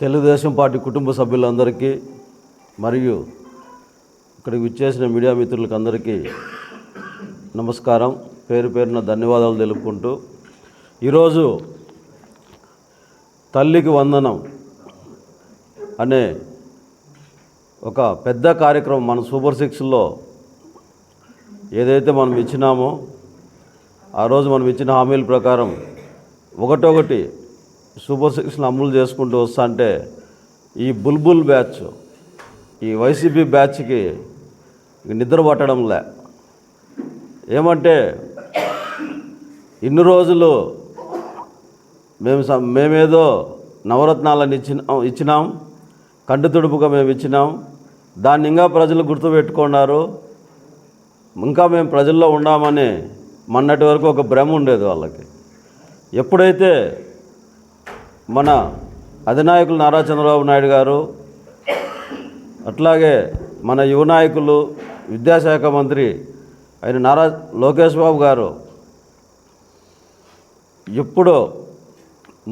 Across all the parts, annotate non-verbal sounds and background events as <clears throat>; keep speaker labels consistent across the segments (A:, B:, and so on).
A: Telugu Desam party కుటుంబ సభ్యులందరికీ మరియు ఇక్కడికి విచ్చేసిన మీడియా మిత్రులకు అందరికీ నమస్కారం. పేరు పేరున ధన్యవాదాలు తెలుపుకుంటూ ఈరోజు తల్లికి వందనం అనే ఒక పెద్ద కార్యక్రమం మన సూపర్ సిక్స్లో ఏదైతే మనం ఇచ్చినామో ఆ రోజు మనం ఇచ్చిన హామీల ప్రకారం ఒకటొకటి సూపర్ సిక్స్ని అమలు చేసుకుంటూ వస్తా అంటే ఈ బుల్బుల్ బ్యాచ్ ఈ వైసీపీ బ్యాచ్కి నిద్ర పట్టడంలే ఏమంటే ఇన్ని రోజులు మేము మేమేదో నవరత్నాలను ఇచ్చిన ఇచ్చినాం కంటి తుడుపుగా మేము ఇచ్చినాం దాన్ని ఇంకా ప్రజలు గుర్తుపెట్టుకున్నారు ఇంకా మేము ప్రజల్లో ఉన్నామని మొన్నటి వరకు ఒక భ్రమ ఉండేది వాళ్ళకి. ఎప్పుడైతే మన అధినాయకులు నారా చంద్రబాబు నాయుడు గారు అట్లాగే మన యువ నాయకులు విద్యాశాఖ మంత్రి అయిన నారా లోకేష్ బాబు గారు ఎప్పుడో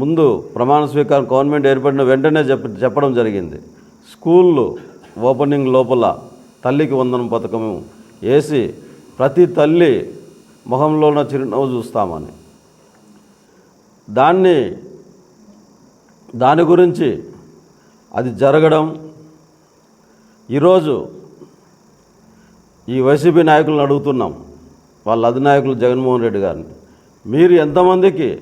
A: ముందు ప్రమాణ స్వీకారం గవర్నమెంట్ ఏర్పడిన వెంటనే చెప్ప చెప్పడం జరిగింది. స్కూళ్ళు ఓపెనింగ్ లోపల తల్లికి వందనం పథకం వేసి ప్రతి తల్లి మొహంలోన చిరునవ్వు చూస్తామని. దాన్ని దాని గురించి అది జరగడం ఈరోజు ఈ వైసీపీ నాయకులను అడుగుతున్నాం వాళ్ళ అధినాయకులు జగన్మోహన్ రెడ్డి గారిని. మీరు ఎంతమందికి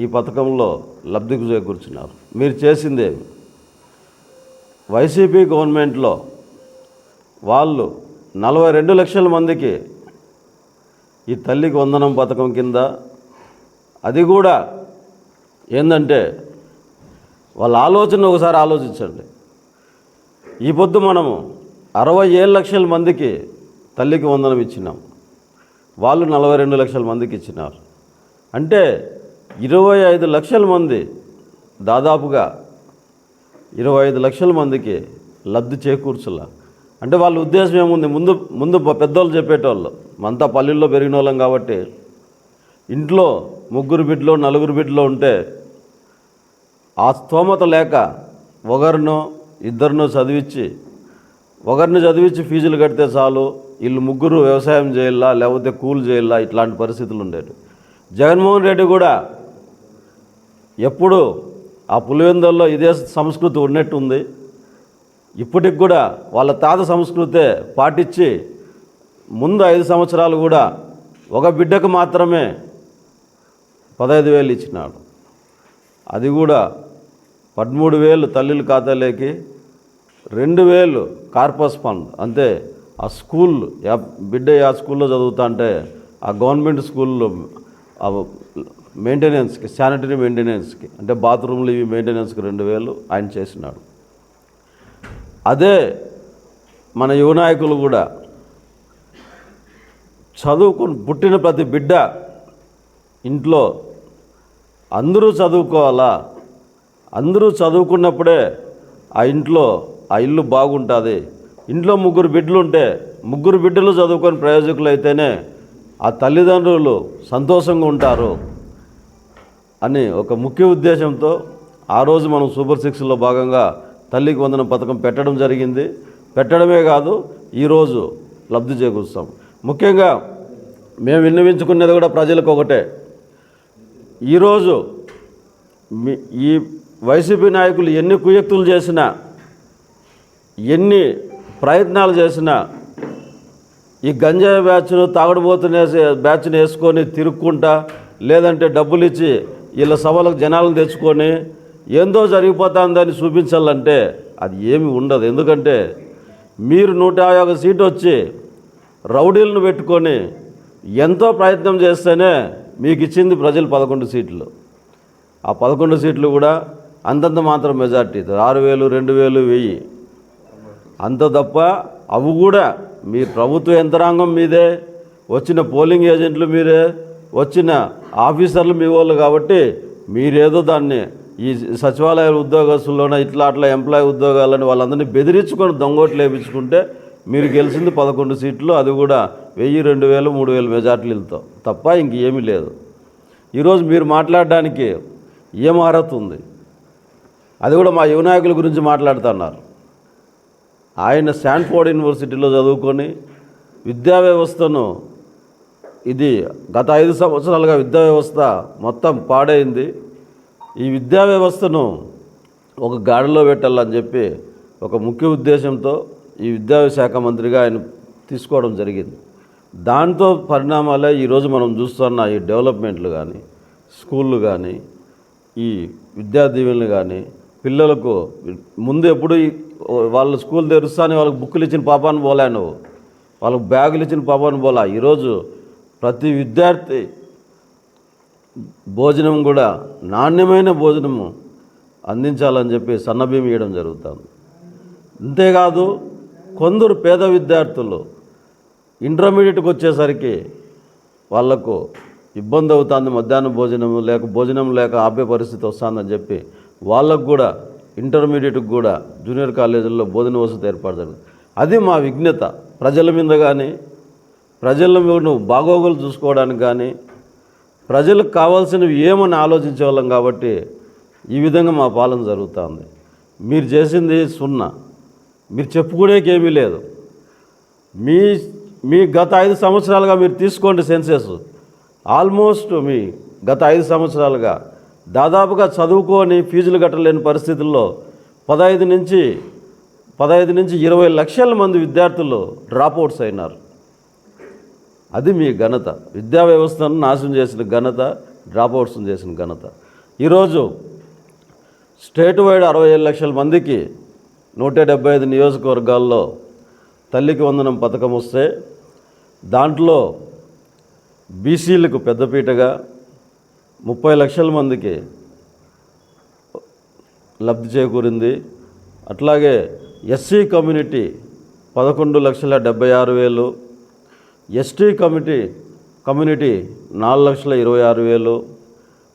A: ఈ పథకంలో లబ్ధి చేకూర్చున్నారు? మీరు చేసిందేమి వైసీపీ గవర్నమెంట్లో వాళ్ళు నలభై రెండు లక్షల మందికి ఈ తల్లికి వందనం పథకం కింద అది కూడా ఏంటంటే వాళ్ళ ఆలోచన ఒకసారి ఆలోచించండి. ఈ పొద్దు మనము అరవై ఏడు లక్షల మందికి తల్లికి వందనం ఇచ్చినాం. వాళ్ళు నలభై రెండు లక్షల మందికి ఇచ్చినారు. అంటే ఇరవై ఐదు లక్షల మంది దాదాపుగా ఇరవై ఐదు లక్షల మందికి లబ్ధి చేకూర్చులా. అంటే వాళ్ళ ఉద్దేశం ఏముంది? ముందు ముందు పెద్దోళ్ళు చెప్పేటోళ్ళు. మనతా పల్లెల్లో పెరిగిన వాళ్ళం కాబట్టి ఇంట్లో ముగ్గురు బిడ్డలో నలుగురు బిడ్డలో ఉంటే ఆ స్తోమత లేక ఒకరినో ఇద్దరినో చదివించి ఒకరిని చదివించి ఫీజులు కడితే చాలు వీళ్ళు ముగ్గురు వ్యవసాయం చేయాలా లేకపోతే కూలి చేయాలా ఇట్లాంటి పరిస్థితులు ఉండేవి. జగన్మోహన్ రెడ్డి కూడా ఎప్పుడు ఆ పులివెందుల్లో ఇదే సంస్కృతి ఉన్నట్టుంది. ఇప్పటికి కూడా వాళ్ళ తాత సంస్కృతే పాటించి ముందు ఐదు సంవత్సరాలు కూడా ఒక బిడ్డకు మాత్రమే పదహైదు వేలు ఇచ్చినాడు. అది కూడా పదమూడు వేలు తల్లుల ఖాతాలోకి రెండు వేలు కార్పస్ ఫండ్ అంతే. ఆ స్కూల్ యా- బిడ్డ ఆ స్కూల్లో చదువుతా అంటే ఆ గవర్నమెంట్ స్కూల్లో మెయింటెనెన్స్కి శానిటరీ మెయింటెనెన్స్కి అంటే బాత్రూమ్లు ఇవి మెయింటెనెన్స్కి రెండు వేలు ఆయన చేసినాడు. అదే మన యువ నాయకులు కూడా చదువుకుని పుట్టిన ప్రతి బిడ్డ ఇంట్లో అందరూ చదువుకోవాలా? అందరూ చదువుకున్నప్పుడే ఆ ఇంట్లో ఆ ఇల్లు బాగుంటుంది. ఇంట్లో ముగ్గురు బిడ్డలు ఉంటే ముగ్గురు బిడ్డలు చదువుకొని ప్రయోజకులు అయితేనే ఆ తల్లిదండ్రులు సంతోషంగా ఉంటారు అని ఒక ముఖ్య ఉద్దేశంతో ఆ రోజు మనం సూపర్ సిక్స్లో భాగంగా తల్లికి వందన పథకం పెట్టడం జరిగింది. పెట్టడమే కాదు ఈరోజు లబ్ధి చేకూరుస్తాం. ముఖ్యంగా మేము విన్నవించుకునేది కూడా ప్రజలకు ఒకటే. ఈరోజు మీ ఈ వైసీపీ నాయకులు ఎన్ని కుయక్తులు చేసినా ఎన్ని ప్రయత్నాలు చేసినా ఈ గంజాయి బ్యాచ్ను తాగుడుబోతున్న బ్యాచ్ని వేసుకొని తిరుక్కుంటా లేదంటే డబ్బులు ఇచ్చి వీళ్ళ సభలకు జనాలను తెచ్చుకొని ఏందో జరిగిపోతుందని చూపించాలంటే అది ఏమి ఉండదు. ఎందుకంటే మీరు నూట యాభై ఒక సీటు వచ్చి రౌడీలను పెట్టుకొని ఎంతో ప్రయత్నం చేస్తేనే మీకు ఇచ్చింది ప్రజలు పదకొండు సీట్లు. ఆ పదకొండు సీట్లు కూడా అంతంత మాత్రం మెజార్టీ. ఆరు వేలు రెండు వేలు వెయ్యి. అంత తప్ప అవి కూడా మీ ప్రభుత్వ యంత్రాంగం మీదే వచ్చిన పోలింగ్ ఏజెంట్లు మీరే వచ్చిన ఆఫీసర్లు మీ వాళ్ళు కాబట్టి మీరేదో దాన్ని ఈ సచివాలయ ఉద్యోగస్తుల్లోన ఇట్లా అట్లా ఎంప్లాయీ ఉద్యోగాలని వాళ్ళందరినీ బెదిరించుకొని దొంగోట్లు వేయించుకుంటే మీరు గెలిచింది పదకొండు సీట్లు అది కూడా వెయ్యి రెండు వేలు మూడు వేలు మెజార్టీలతో తప్ప ఇంకేమీ లేదు. ఈరోజు మీరు మాట్లాడడానికి ఏం అర్హత ఉంది? అది కూడా మా యువనాయకుల గురించి మాట్లాడుతున్నారు. ఆయన స్టాన్ఫోర్డ్ యూనివర్సిటీలో చదువుకొని విద్యా వ్యవస్థను ఇది గత ఐదు సంవత్సరాలుగా విద్యా వ్యవస్థ మొత్తం పాడైంది. ఈ విద్యా వ్యవస్థను ఒక గాడిలో పెట్టాలని చెప్పి ఒక ముఖ్య ఉద్దేశంతో ఈ విద్యాశాఖ మంత్రిగా ఆయన తీసుకోవడం జరిగింది. దాంతో పరిణామాలే ఈరోజు మనం చూస్తున్న ఈ డెవలప్మెంట్లు కానీ స్కూళ్ళు కానీ ఈ విద్యా దీవెనలు కానీ పిల్లలకు ముందు ఎప్పుడు వాళ్ళు స్కూల్ తెరుస్తానే వాళ్ళకి బుక్కులు ఇచ్చిన పాపాన్ని పోలే నువ్వు. వాళ్ళకి బ్యాగులు ఇచ్చిన పాపాన్ని పోలా. ఈరోజు ప్రతి విద్యార్థి భోజనం కూడా నాణ్యమైన భోజనము అందించాలని చెప్పి సన్నబియ్యం ఇవ్వడం జరుగుతుంది. అంతేకాదు కొందరు పేద విద్యార్థులు ఇంటర్మీడియట్కి వచ్చేసరికి వాళ్ళకు ఇబ్బంది అవుతుంది. మధ్యాహ్నం భోజనం లేక భోజనం లేక ఆపే పరిస్థితి వస్తుందని చెప్పి వాళ్ళకు కూడా ఇంటర్మీడియట్కి కూడా జూనియర్ కాలేజీల్లో బోధన వసతి ఏర్పాటు జరిగింది అది మా విజ్ఞత ప్రజల మీద కానీ ప్రజల మీద బాగోగులు చూసుకోవడానికి కానీ ప్రజలకు కావాల్సినవి ఏమని ఆలోచించే వాళ్ళం కాబట్టి ఈ విధంగా మా పాలన జరుగుతుంది మీరు చేసింది సున్నా. మీరు చెప్పుకునేకి ఏమీ లేదు. మీ మీ గత ఐదు సంవత్సరాలుగా మీరు తీసుకోండి సెన్సెస్. ఆల్మోస్ట్ మీ గత ఐదు సంవత్సరాలుగా దాదాపుగా చదువుకొని ఫీజులు కట్టలేని పరిస్థితుల్లో పదహైదు నుంచి పదహైదు నుంచి ఇరవై లక్షల మంది విద్యార్థులు డ్రాప్అవుట్స్ అయినారు. అది మీ ఘనత. విద్యా వ్యవస్థను నాశనం చేసిన ఘనత డ్రాప్అవుట్స్ చేసిన ఘనత. ఈరోజు స్టేట్ వైడ్ అరవై ఏడు లక్షల మందికి నూట డెబ్బై ఐదు నియోజకవర్గాల్లో తల్లికి వందనం పథకం వస్తే దాంట్లో బీసీలకు పెద్దపీటగా ముప్పై లక్షల మందికి లబ్ధి చేకూరింది. అట్లాగే ఎస్సీ కమ్యూనిటీ పదకొండు లక్షల డెబ్బై ఆరు వేలు ఎస్టీ కమిటీ కమ్యూనిటీ నాలుగు లక్షల ఇరవై ఆరు వేలు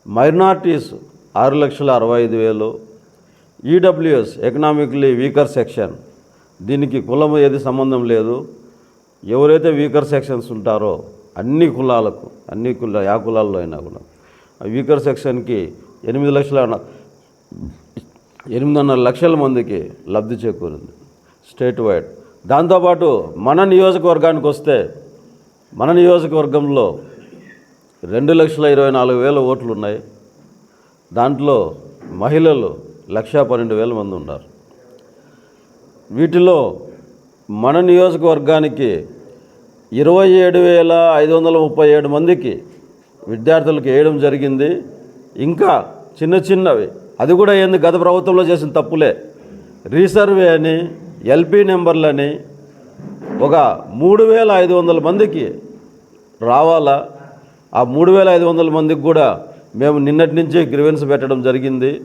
A: మైనార్టీస్ ఆరు లక్షల అరవై ఐదు వేలు ఈడబ్ల్యూఎస్ ఎకనామిక్లీ వీకర్ సెక్షన్ దీనికి కులం ఏది సంబంధం లేదు. ఎవరైతే వీకర్ సెక్షన్స్ ఉంటారో అన్ని కులాలకు అన్ని కుల యా కులాల్లో అయినా కూడా. వీకర్ సెక్షన్కి ఎనిమిది లక్షల ఎనిమిదిన్నర లక్షల మందికి లబ్ధి చేకూరింది స్టేట్ వైడ్ దాంతోపాటు మన నియోజకవర్గానికి వస్తే మన నియోజకవర్గంలో రెండు లక్షల ఇరవై నాలుగు వేల ఓట్లు ఉన్నాయి దాంట్లో మహిళలు లక్ష పన్నెండు వేల మంది ఉన్నారు. వీటిలో మన నియోజకవర్గానికి ఇరవై ఏడు వేల ఐదు వందల ముప్పై ఏడు మందికి విద్యార్థులకు వేయడం జరిగింది. ఇంకా చిన్న చిన్నవి. అది కూడా ఏంది? గత ప్రభుత్వంలో చేసిన తప్పులే. రీసర్వే అని ఎల్పి నెంబర్లని ఒక మూడు వేల ఐదు వందల మందికి రావాలా? ఆ మూడు వేల ఐదు వందల మందికి కూడా మేము నిన్నటి నుంచి గ్రివెన్స్ పెట్టడం జరిగింది.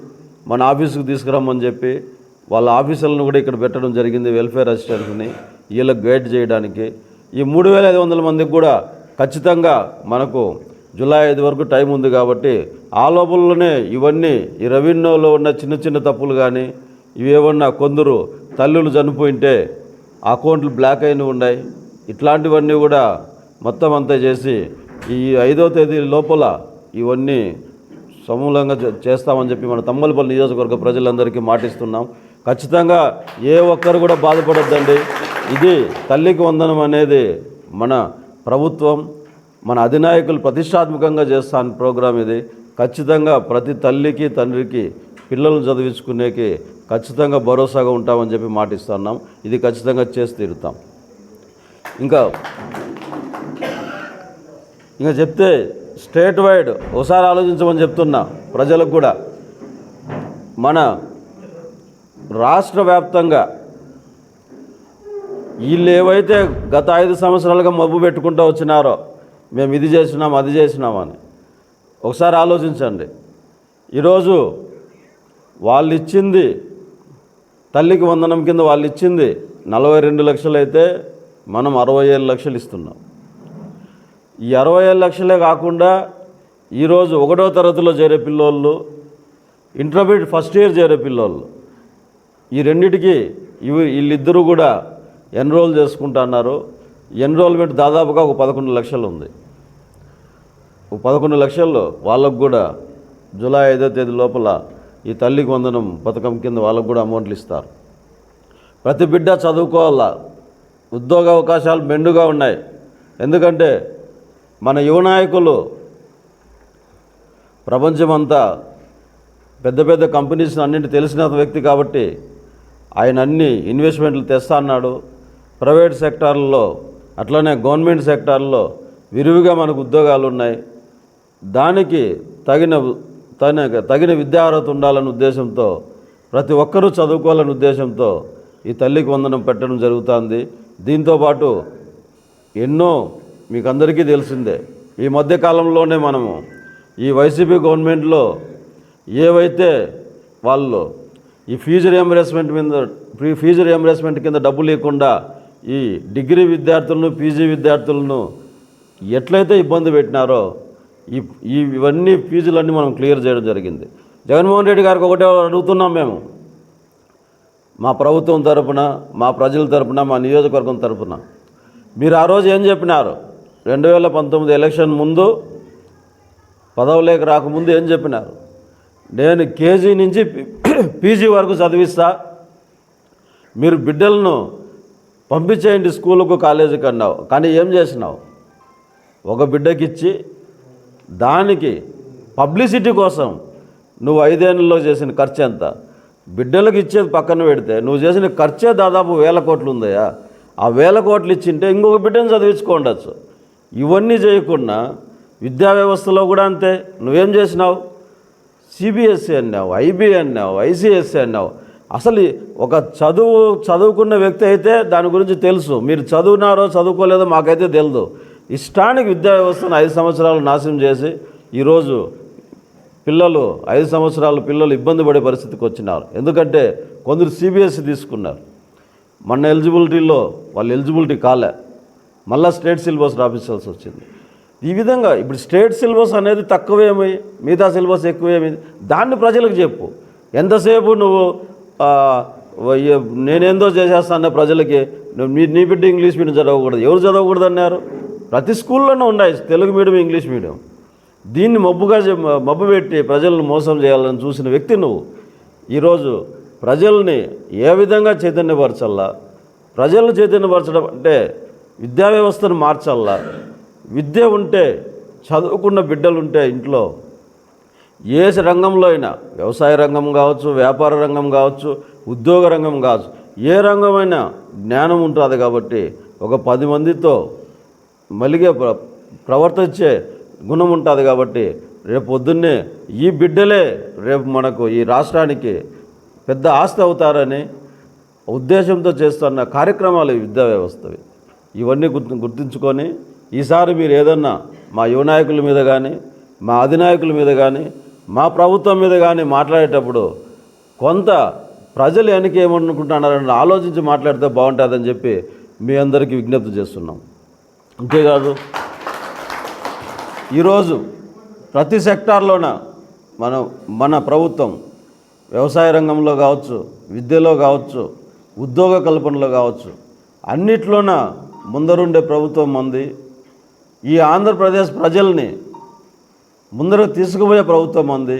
A: మన ఆఫీసుకు తీసుకురమ్మని చెప్పి వాళ్ళ ఆఫీసులను కూడా ఇక్కడ పెట్టడం జరిగింది వెల్ఫేర్ అసిస్టెంట్స్ని వీళ్ళకి గైడ్ చేయడానికి. ఈ మూడు వేల ఐదు వందల మందికి కూడా ఖచ్చితంగా మనకు జూలై ఐదు వరకు టైం ఉంది కాబట్టి ఆ లోపలనే ఇవన్నీ ఈ రెవెన్యూలో ఉన్న చిన్న చిన్న తప్పులు కానీ ఇవేమన్నా కొందరు తల్లులు చనిపోయింటే అకౌంట్లు బ్లాక్ అయిన ఉన్నాయి. ఇట్లాంటివన్నీ కూడా మొత్తం అంతా చేసి ఈ ఐదో తేదీ లోపల ఇవన్నీ సమూలంగా చేస్తామని చెప్పి మన తమ్మలపల్లి నియోజకవర్గ ప్రజలందరికీ మాటిస్తున్నాం. ఖచ్చితంగా ఏ ఒక్కరు కూడా బాధపడొద్దండి. ఇది తల్లికి వందనం అనేది మన ప్రభుత్వం మన అధినాయకులు ప్రతిష్టాత్మకంగా చేస్తాను ప్రోగ్రాం ఇది. ఖచ్చితంగా ప్రతి తల్లికి తండ్రికి పిల్లలు చదివించుకునేకి ఖచ్చితంగా భరోసాగా ఉంటామని చెప్పి మాటిస్తున్నాం ఇది ఖచ్చితంగా చేసి తీరుతాం. ఇంకా ఇంకా చెప్తే స్టేట్ వైడ్ ఒకసారి ఆలోచించమని చెప్తున్నా ప్రజలకు కూడా. మన రాష్ట్ర వ్యాప్తంగా వీళ్ళు ఏవైతే గత ఐదు సంవత్సరాలుగా మబ్బు పెట్టుకుంటూ వచ్చినారో మేము ఇది చేసినాం అది చేసినామని ఒకసారి ఆలోచించండి. ఈరోజు వాళ్ళు ఇచ్చింది తల్లికి వందనం కింద వాళ్ళు ఇచ్చింది నలభై రెండు లక్షలు అయితే మనం అరవై ఏడు లక్షలు ఇస్తున్నాం. ఈ అరవై ఏడు లక్షలే కాకుండా ఈరోజు ఒకటో తరగతిలో చేరే పిల్లోళ్ళు ఇంటర్మీడియట్ ఫస్ట్ ఇయర్ చేరే పిల్లోళ్ళు ఈ రెండిటికి ఇవి వీళ్ళిద్దరూ కూడా ఎన్రోల్ చేసుకుంటున్నారు ఎన్రోల్మెంట్ దాదాపుగా ఒక పదకొండు లక్షలు ఉంది. ఒక పదకొండు లక్షల్లో వాళ్ళకు కూడా జూలై ఐదో తేదీ లోపల ఈ తల్లికి వందనం పథకం కింద వాళ్ళకు కూడా అమౌంట్లు ఇస్తారు. ప్రతి బిడ్డ చదువుకోవాలా? ఉద్యోగ అవకాశాలు మెండుగా ఉన్నాయి. ఎందుకంటే మన యువ నాయకులు ప్రపంచమంతా పెద్ద పెద్ద కంపెనీస్ అన్నింటి తెలిసిన వ్యక్తి కాబట్టి ఆయన అన్ని ఇన్వెస్ట్మెంట్లు తెస్తా అన్నాడు. ప్రైవేట్ సెక్టార్లలో అట్లనే గవర్నమెంట్ సెక్టార్లో విరివిగా మనకు ఉద్యోగాలు ఉన్నాయి దానికి తగిన తగిన తగిన విద్యార్హత ఉండాలనే ఉద్దేశంతో ప్రతి ఒక్కరూ చదువుకోవాలనే ఉద్దేశంతో ఈ తల్లికి వందనం పెట్టడం జరుగుతుంది. దీంతోపాటు ఎన్నో మీకు అందరికీ తెలిసిందే ఈ మధ్యకాలంలోనే మనము ఈ వైసీపీ గవర్నమెంట్లో ఏవైతే వాళ్ళు ఈ ఫీజు రియంబర్స్మెంట్ మీద ప్రీ ఫీజు రియంబర్స్మెంట్ కింద డబ్బు లేకుండా ఈ డిగ్రీ విద్యార్థులను పీజీ విద్యార్థులను ఎట్లయితే ఇబ్బంది పెట్టినారో ఈ ఇవన్నీ ఫీజులన్నీ మనం క్లియర్ చేయడం జరిగింది. జగన్మోహన్ రెడ్డి గారికి ఒకటే అడుగుతున్నాం మేము. మా ప్రభుత్వం తరపున మా ప్రజల తరపున మా నియోజకవర్గం తరపున. మీరు ఆ రోజు ఏం చెప్పినారు? రెండు వేల పంతొమ్మిది ఎలక్షన్ ముందు పదవులేక రాకముందు ఏం చెప్పినారు? నేను కేజీ నుంచి <clears throat> పీజీ వరకు చదివిస్తా. మీరు బిడ్డలను పంపించేయండి స్కూలుకు కాలేజీకి అన్నావు. కానీ ఏం చేసినావు? ఒక బిడ్డకిచ్చి దానికి పబ్లిసిటీ కోసం నువ్వు ఐదేళ్ళలో చేసిన ఖర్చు ఎంత? బిడ్డలకు ఇచ్చేది పక్కన పెడితే నువ్వు చేసిన ఖర్చే దాదాపు వేల కోట్లు ఉందయ్యా. ఆ వేల కోట్లు ఇచ్చింటే ఇంకొక బిడ్డను చదివించుకోండొచ్చు ఇవన్నీ చేయకుండా విద్యా వ్యవస్థలో కూడా అంతే. నువ్వేం చేసినావు? సిబిఎస్సి అన్నావు ఐబీ అన్నావు ఐసిఎస్సి అన్నావు. అసలు ఒక చదువు చదువుకున్న వ్యక్తి అయితే దాని గురించి తెలుసు. మీరు చదువునారో చదువుకోలేదో మాకైతే తెలియదు ఇష్టానికి విద్యా వ్యవస్థను ఐదు సంవత్సరాలు నాశనం చేసి ఈరోజు పిల్లలు ఐదు సంవత్సరాలు పిల్లలు ఇబ్బంది పడే పరిస్థితికి వచ్చినారు. ఎందుకంటే కొందరు సిబిఎస్సి తీసుకున్నారు. మన ఎలిజిబిలిటీలో వాళ్ళు ఎలిజిబిలిటీ కాలే. మళ్ళీ స్టేట్ సిలబస్ రాపించాల్సి వచ్చింది. ఈ విధంగా ఇప్పుడు స్టేట్ సిలబస్ అనేది తక్కువేమి మిగతా సిలబస్ ఎక్కువేమి? దాన్ని ప్రజలకు చెప్పు. ఎంతసేపు నువ్వు నేనేందో చేసేస్తాను ప్రజలకి. నువ్వు నీ నీ బిడ్డ ఇంగ్లీష్ మీడియం చదవకూడదు. ఎవరు చదవకూడదు అన్నారు? ప్రతి స్కూల్లోనే ఉన్నాయి తెలుగు మీడియం ఇంగ్లీష్ మీడియం. దీన్ని మబ్బుగా మబ్బు పెట్టి ప్రజలను మోసం చేయాలని చూసిన వ్యక్తి నువ్వు. ఈరోజు ప్రజల్ని ఏ విధంగా చైతన్యపరచల్లా? ప్రజలను చైతన్యపరచడం అంటే విద్యా వ్యవస్థను మార్చల్లా? విద్య ఉంటే చదువుకున్న బిడ్డలు ఉంటే ఇంట్లో ఏ రంగంలో అయినా వ్యవసాయ రంగం కావచ్చు వ్యాపార రంగం కావచ్చు ఉద్యోగ రంగం కావచ్చు ఏ రంగమైనా జ్ఞానం ఉంటుంది కాబట్టి ఒక పది మందితో మలిగే ప్ర ప్రవర్తించే గుణం ఉంటుంది కాబట్టి రేపు పొద్దున్నే ఈ బిడ్డలే రేపు మనకు ఈ రాష్ట్రానికి పెద్ద ఆస్తి అవుతారని ఉద్దేశంతో చేస్తున్న కార్యక్రమాలు విద్యా వ్యవస్థవి. ఇవన్నీ గుర్తు గుర్తుంచుకొని ఈసారి మీరు ఏదన్నా మా యువనాయకుల మీద కానీ మా అధినాయకుల మీద కానీ మా ప్రభుత్వం మీద కానీ మాట్లాడేటప్పుడు కొంత ప్రజలు వెనక ఏమనుకుంటున్నారని ఆలోచించి మాట్లాడితే బాగుంటుందని చెప్పి మీ అందరికీ విజ్ఞప్తి చేస్తున్నాం. అంతేకాదు ఈరోజు ప్రతి సెక్టార్లోన మనం మన ప్రభుత్వం వ్యవసాయ రంగంలో కావచ్చు విద్యలో కావచ్చు ఉద్యోగ కల్పనలో కావచ్చు అన్నిట్లోన ముందరుండే ప్రభుత్వం మంది ఈ ఆంధ్రప్రదేశ్ ప్రజల్ని ముందరకు తీసుకుపోయే ప్రభుత్వం ఉంది.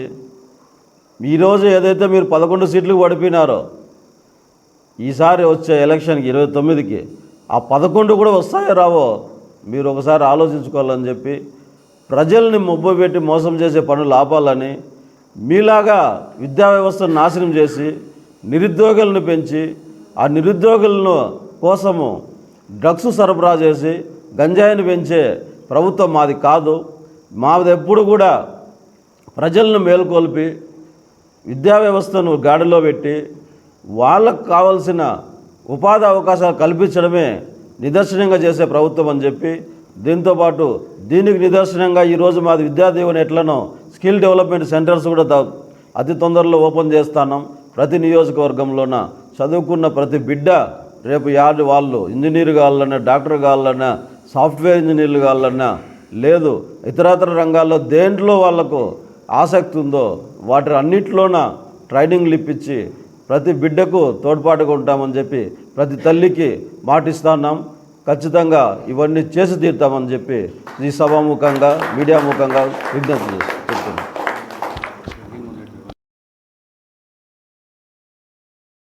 A: ఈరోజు ఏదైతే మీరు పదకొండు సీట్లు పడిపోయినారో ఈసారి వచ్చే ఎలక్షన్కి ఇరవై తొమ్మిదికి ఆ పదకొండు కూడా వస్తాయో రావో మీరు ఒకసారి ఆలోచించుకోవాలని చెప్పి ప్రజల్ని మొబ్బు పెట్టి మోసం చేసే పనులు ఆపాలని మీలాగా విద్యా వ్యవస్థను నాశనం చేసి నిరుద్యోగులను పెంచి ఆ నిరుద్యోగులను కోసము డ్రగ్స్ సరఫరా చేసి గంజాయిని పెంచే ప్రభుత్వం మాది కాదు. మాది ఎప్పుడు కూడా ప్రజలను మేల్కొల్పి విద్యా వ్యవస్థను గాడిలో పెట్టి వాళ్ళకు కావలసిన ఉపాధి అవకాశాలు కల్పించడమే నిదర్శనంగా చేసే ప్రభుత్వం అని చెప్పి దీంతోపాటు దీనికి నిదర్శనంగా ఈరోజు మాది విద్యాదీవెన ఎట్లనో స్కిల్ డెవలప్మెంట్ సెంటర్స్ కూడా అతి తొందరలో ఓపెన్ చేస్తాం ప్రతి నియోజకవర్గంలోన చదువుకున్న ప్రతి బిడ్డ రేపు యాడ్ వాళ్ళు ఇంజనీర్ కావాలన్నా డాక్టర్ కావాలన్నా సాఫ్ట్వేర్ ఇంజనీర్లు కావాలన్నా లేదు. ఇతరతర రంగాల్లో దేంట్లో వాళ్ళకు ఆసక్తి ఉందో వాటి అన్నింటిలోన ట్రైనింగ్లు ఇప్పించి ప్రతి బిడ్డకు తోడ్పాటుగా ఉంటామని చెప్పి ప్రతి తల్లికి మాటిస్తున్నాం. ఖచ్చితంగా ఇవన్నీ చేసి తీరుతామని చెప్పి ఈ సభాముఖంగా మీడియా ముఖంగా విజ్ఞప్తి చేస్తాం